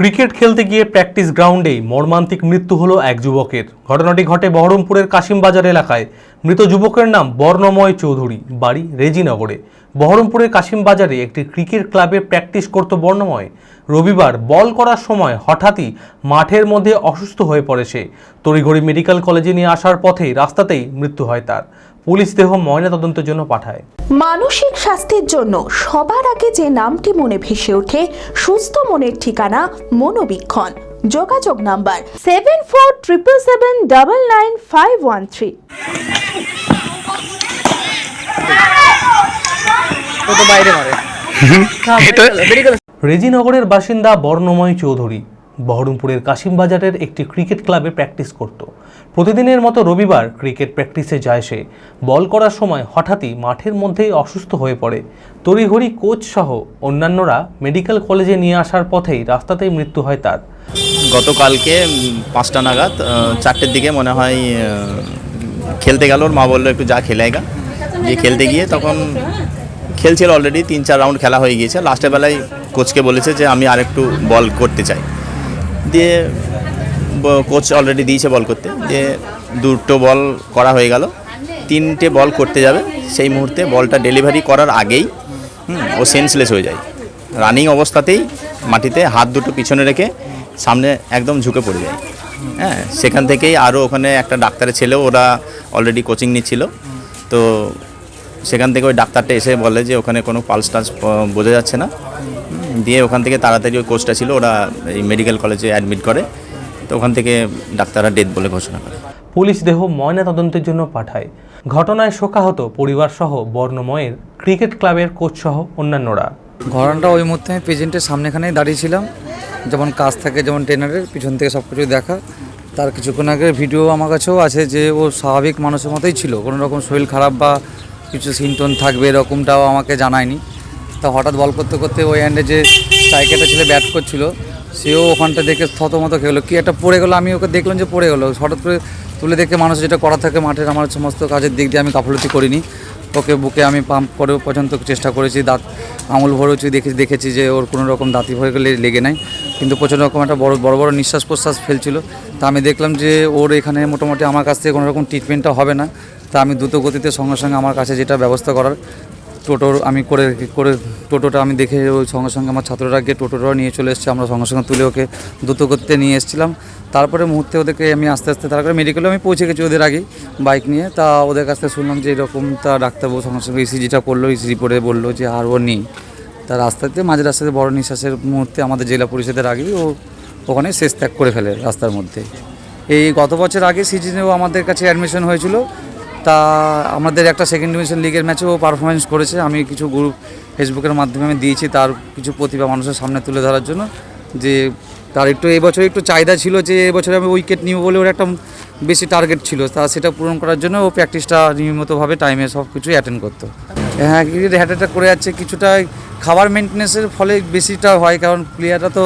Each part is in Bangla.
ক্রিকেট খেলতে গিয়ে প্র্যাকটিস গ্রাউন্ডেই মর্মান্তিক মৃত্যু হলো এক যুবকের। ঘটনাটি ঘটে বহরমপুরের কাশিমবাজার এলাকায়। মৃত যুবকের নাম বর্ণময় চৌধুরী, বাড়ি রেজিনগরে। বহরমপুরের কাশিমবাজারে একটি ক্রিকেট ক্লাবে প্র্যাকটিস করত বর্ণময়। রবিবার বল করার সময় হঠাৎই মাঠের মধ্যে অসুস্থ হয়ে পড়ে সে। তড়িঘড়ি মেডিকেল কলেজে নিয়ে আসার পথেই রাস্তাতেই মৃত্যু হয় তার। পুলিশ দেহ ময়নাতদন্তের জন্য পাঠায়। মানসিক স্বাস্থ্যের জন্য সবার আগে যে নামটি মনে ভেসে ওঠে সুস্থ মনের ঠিকানা মনোবীক্ষণ। যোগাযোগ number seven four triple seven double nine five one three. বাইরে মারে। রেজিনগরের বাসিন্দা বর্ণময় চৌধুরী বহরমপুরের কাশিমবাজারের একটি ক্রিকেট ক্লাবে প্র্যাকটিস করত। প্রতিদিনের মতো রবিবার ক্রিকেট প্র্যাকটিসে যায় সে। বল করার সময় হঠাৎই মাঠের মধ্যেই অসুস্থ হয়ে পড়ে। তড়িঘড়ি কোচ সহ অন্যান্যরা মেডিকেল কলেজে নিয়ে আসার পথেই রাস্তাতেই মৃত্যু হয় তার। গতকালকে পাঁচটা নাগাদ চারটের দিকে মনে হয় খেলতে গেল। ওর মা বলল, একটু যা খেলাইগা যে খেলতে গিয়ে তখন খেলছিল অলরেডি তিন চার রাউন্ড খেলা হয়ে গিয়েছে। লাস্টের বেলায় কোচকে বলেছে যে, আমি আরেকটু বল করতে চাই। দিয়ে কোচ অলরেডি দিয়েছে বল করতে দিয়ে দুটো বল করা হয়ে গেল তিনটে বল করতে যাবে সেই মুহূর্তে বলটা ডেলিভারি করার আগেই হুম, ও সেন্সলেস হয়ে যায়। রানিং অবস্থাতেই মাটিতে হাত দুটো পিছনে রেখে সামনে একদম ঝুঁকে পড়ে যায়। হ্যাঁ সেখান থেকেই আরও ওখানে একটা ডাক্তারের ছেলে ওরা অলরেডি কোচিং নিচ্ছিল। তো সেখান থেকে ওই ডাক্তারটা এসে বলে যে ওখানে কোনো পালস টালস বোঝা যাচ্ছে না। দিয়ে ওখান থেকে তাড়াতাড়ি ওই কোচটা ছিল ওরা এই মেডিকেল কলেজে অ্যাডমিট করে। তো ওখান থেকে ডাক্তাররা ডেথ বলে ঘোষণা করে। পুলিশ দেহ ময়না তদন্তের জন্য পাঠায়। ঘটনায় শোকাহত পরিবারসহ বর্ণময়ের ক্রিকেট ক্লাবের কোচ সহ অন্যান্যরা। ঘটনাটা ওই মুহূর্তে আমি পেজেন্টের সামনেখানেই দাঁড়িয়েছিলাম যেমন কাজ থাকে যেমন ট্রেনারের পিছন থেকে সব কিছু দেখা। তার কিছুক্ষণ আগে ভিডিও আমার কাছেও আছে যে ও স্বাভাবিক মানুষের মতোই ছিল। কোনো রকম শরীর খারাপ বা কিছু সিমটন থাকবে এরকমটাও আমাকে জানায়নি। তা হঠাৎ বল করতে করতে ওই হ্যান্ডে যে স্ট্রাইকারটা ছেলে ব্যাট করছিল সেও ওখানটা দেখে থতমত খেয়ে গেলো। কি একটা পড়ে গেলো, আমি ওকে দেখলাম যে পড়ে গেলো। হঠাৎ করে তুলে দেখে মানুষ যেটা করা থাকে মাঠের, আমার সমস্ত কাজের দিক দিয়ে আমি গাফলতি করিনি। ওকে বুকে আমি পাম্প করেও পর্যন্ত চেষ্টা করেছি, দাঁত আঙুল ভরেছি দেখে দেখেছি যে ওর কোনো রকম দাঁতি ভরে গেলে লেগে নাই। কিন্তু প্রচণ্ড রকম একটা বড় বড় বড় নিঃশ্বাস প্রশ্বাস ফেলছিল। তা আমি দেখলাম যে ওর এখানে মোটামুটি আমার কাছ থেকে কোনো রকম ট্রিটমেন্টটা হবে না। তা আমি দ্রুত গতিতে সঙ্গে সঙ্গে আমার কাছে যেটা ব্যবস্থা করার টোটোর আমি করে করে টোটোটা আমি দেখে ওই সঙ্গে সঙ্গে আমার ছাত্ররা গিয়ে টোটোটাও নিয়ে চলে এসেছে। আমরা সঙ্গে সঙ্গে তুলে ওকে দ্রুত করতে নিয়ে এসেছিলাম। তারপরে মুহূর্তে ওদেরকে আমি আস্তে আস্তে তারপরে মেডিকেলে আমি পৌঁছে গেছি ওদের আগেই বাইক নিয়ে। তা ওদের কাছ থেকে শুনলাম যে এরকম তা ডাক্তারবাবু সঙ্গে সঙ্গে ইসিজিটা করল ইসিজি করে বলল যে আর ও নেই। তা রাস্তাতে, মাঝে রাস্তাতে বড় নিঃশ্বাসের মুহূর্তে আমাদের জেলা পরিষদের আগেই ও ওখানে শেষ ত্যাগ করে ফেলে রাস্তার মধ্যে। এই গত বছর আগে সিজনেও আমাদের কাছে অ্যাডমিশন হয়েছিল। তা আমাদের একটা সেকেন্ড ডিভিশন লিগের ম্যাচেও পারফরমেন্স করেছে। আমি কিছু গ্রুপ ফেসবুকের মাধ্যমে আমি দিয়েছি তার কিছু প্রতিভা মানুষের সামনে তুলে ধরার জন্য। যে তার একটু এই বছর একটু চাহিদা ছিল যে এবছরে আমি উইকেট নিব বলে ওর একটা বেশি টার্গেট ছিল। তা সেটা পূরণ করার জন্য ও প্র্যাকটিসটা নিয়মিতভাবে টাইমে সব কিছুই অ্যাটেন্ড করতো। হ্যাঁ ক্রিকেট করে যাচ্ছে। কিছুটা খাবার মেনটেন্সের ফলে বেশিটা হয়। কারণ প্লেয়াররা তো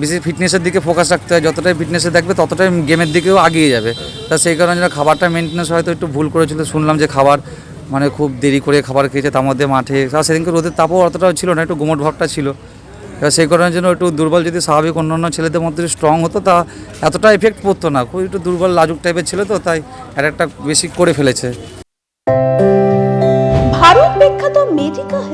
বেশি ফিটনেসের দিকে ফোকাস রাখতে হয়। যতটাই ফিটনেসে থাকবে ততটাই গেমের দিকেও আগিয়ে যাবে। তা সেই কারণে যেন খাবারটা মেনটেন্স হয়তো একটু ভুল করেছিল, শুনলাম যে খাবার মানে খুব দেরি করে খাবার খেয়েছে, তার মধ্যে মাঠে। তা সেদিনকে রোদের তাপও অতটাও ছিল না, একটু গুমট ভাবটা ছিল। এবার সেই কারণের জন্য একটু দুর্বল যদি স্বাভাবিক অন্যান্য ছেলেদের মধ্যে স্ট্রং হতো, তা এতটা এফেক্ট পড়তো না। খুব একটু দুর্বল, লাজুক টাইপের ছিল তো, তাই একটা বেশি করে ফেলেছে। ভারত